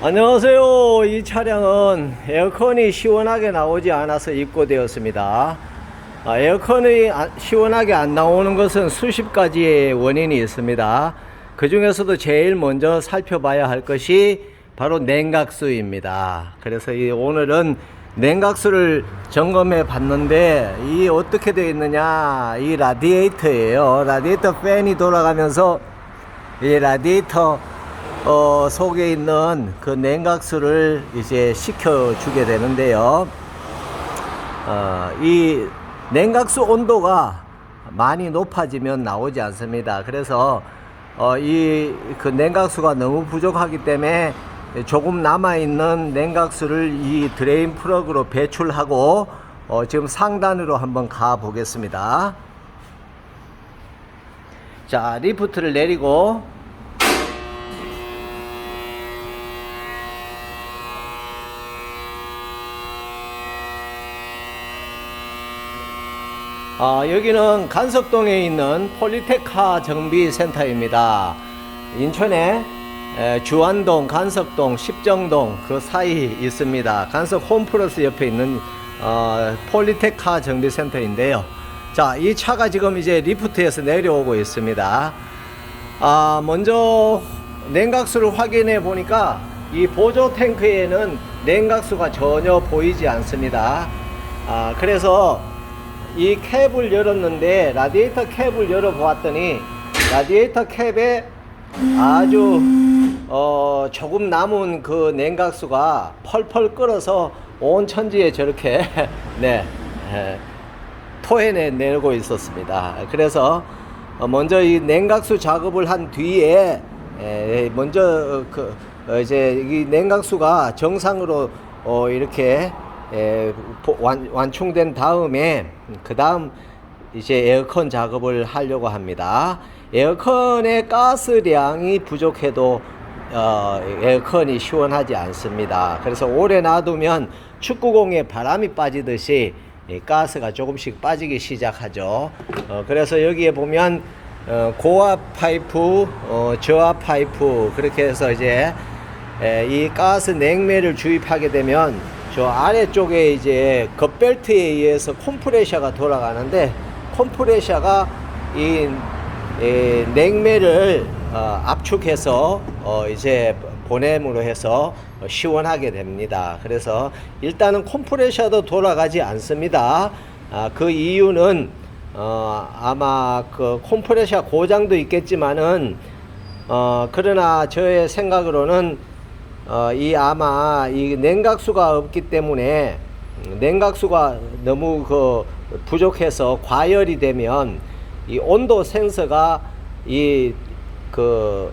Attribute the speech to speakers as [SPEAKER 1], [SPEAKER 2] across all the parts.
[SPEAKER 1] 안녕하세요. 이 차량은 에어컨이 시원하게 나오지 않아서 입고되었습니다. 아, 에어컨이 아- 시원하게 안 나오는 것은 수십 가지의 원인이 있습니다. 그 중에서도 제일 먼저 살펴봐야 할 것이 바로 냉각수입니다. 그래서 이 오늘은 냉각수를 점검해 봤는데 이 어떻게 되어 있느냐 이 라디에이터예요. 라디에이터 팬이 돌아가면서 이 라디에이터 어, 속에 있는 그 냉각수를 이제 식혀주게 되는데요. 어, 이 냉각수 온도가 많이 높아지면 나오지 않습니다. 그래서 어, 이 그 냉각수가 너무 부족하기 때문에 조금 남아 있는 냉각수를 이 드레인 플러그로 배출하고 어, 지금 상단으로 한번 가 보겠습니다. 자, 리프트를 내리고 아, 여기는 간석동에 있는 폴리테카 정비센터입니다. 인천에 에, 주안동, 간석동, 십정동 그 사이 있습니다. 간석 홈플러스 옆에 있는 어, 폴리테카 정비센터인데요. 자, 이 차가 지금 이제 리프트에서 내려오고 있습니다. 아, 먼저 냉각수를 확인해 보니까 이 보조 탱크에는 냉각수가 전혀 보이지 않습니다. 아, 그래서 이 캡을 열었는데 라디에이터 캡을 열어 보았더니 라디에이터 캡에 아주 어 조금 남은 그 냉각수가 펄펄 끓어서 온 천지에 저렇게 네 에, 토해내 내고 있었습니다. 그래서 어, 먼저 이 냉각수 작업을 한 뒤에 에, 먼저 어, 그 어, 이제 이 냉각수가 정상으로 어, 이렇게 에, 보- 완, 완충된 다음에 그 다음 이제 에어컨 작업을 하려고 합니다. 에어컨의 가스량이 부족해도 어, 에어컨이 시원하지 않습니다. 그래서 오래 놔두면 축구공에 바람이 빠지듯이 이 가스가 조금씩 빠지기 시작하죠. 어, 그래서 여기에 보면 어, 고압 파이프, 어, 저압 파이프 그렇게 해서 이제 에, 이 가스 냉매를 주입하게 되면 저 아래쪽에 이제 겉벨트에 의해서 컴프레셔가 돌아가는데 컴프레셔가 이, 이 냉매를 어, 압축해서 어, 이제 보냄으로 해서 어, 시원하게 됩니다. 그래서 일단은 컴프레셔도 돌아가지 않습니다. 아, 그 이유는 어, 아마 그 컴프레셔 고장도 있겠지만은 어, 그러나 저의 생각으로는 어, 이 아마 이 냉각수가 없기 때문에 음, 냉각수가 너무 그 부족해서 과열이 되면 이 온도 센서가 이그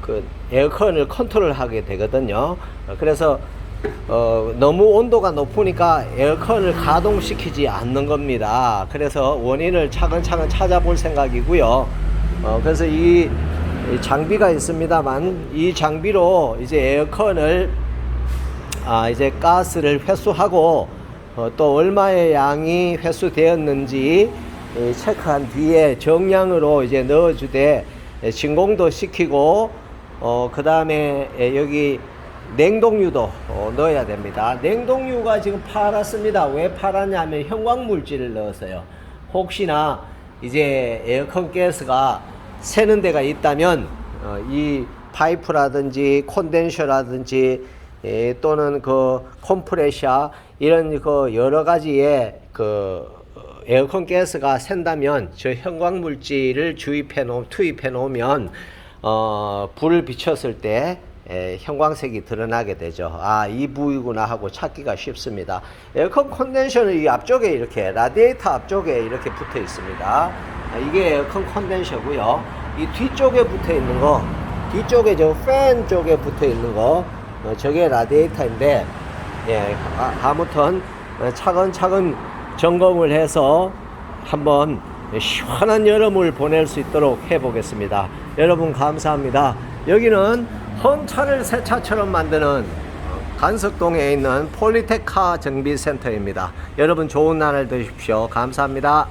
[SPEAKER 1] 그 에어컨을 컨트롤하게 되거든요. 어, 그래서 어, 너무 온도가 높으니까 에어컨을 가동시키지 않는 겁니다. 그래서 원인을 차근차근 찾아볼 생각이고요. 어, 그래서 이, 이 장비가 있습니다만 이 장비로 이제 에어컨을 아, 이제 가스를 회수하고 어, 또 얼마의 양이 회수되었는지 예, 체크한 뒤에 정량으로 이제 넣어주되 예, 진공도 시키고 어, 그 다음에 여기 냉동유도 어, 넣어야 됩니다. 냉동유가 지금 팔았습니다. 왜 팔았냐면 형광물질을 넣었어요. 혹시나 이제 에어컨 가스가 새는 데가 있다면 어, 이 파이프라든지 콘덴셔라든지 예, 또는 그 컴프레셔 이런 그 여러 가지의 그 어, 에어컨 가스가 샌다면 저 형광 물질을 주입해 놓 투입해 놓으면 어 불을 비췄을 때 에, 형광색이 드러나게 되죠. 아, 이 부위구나 하고 찾기가 쉽습니다. 에어컨 컨덴서는 이 앞쪽에 이렇게 라디에이터 앞쪽에 이렇게 붙어 있습니다. 아, 이게 에어컨 컨덴서고요. 이 뒤쪽에 붙어 있는 거, 뒤쪽에 저 팬 쪽에 붙어 있는 거, 어, 저게 라디에이터인데, 예, 아, 아무튼 어, 차근차근 점검을 해서 한번 시원한 여름을 보낼 수 있도록 해보겠습니다. 여러분 감사합니다. 여기는 헌차를 새 차처럼 만드는 간석동에 있는 폴리테카 정비센터입니다. 여러분 좋은 날을 되십시오. 감사합니다.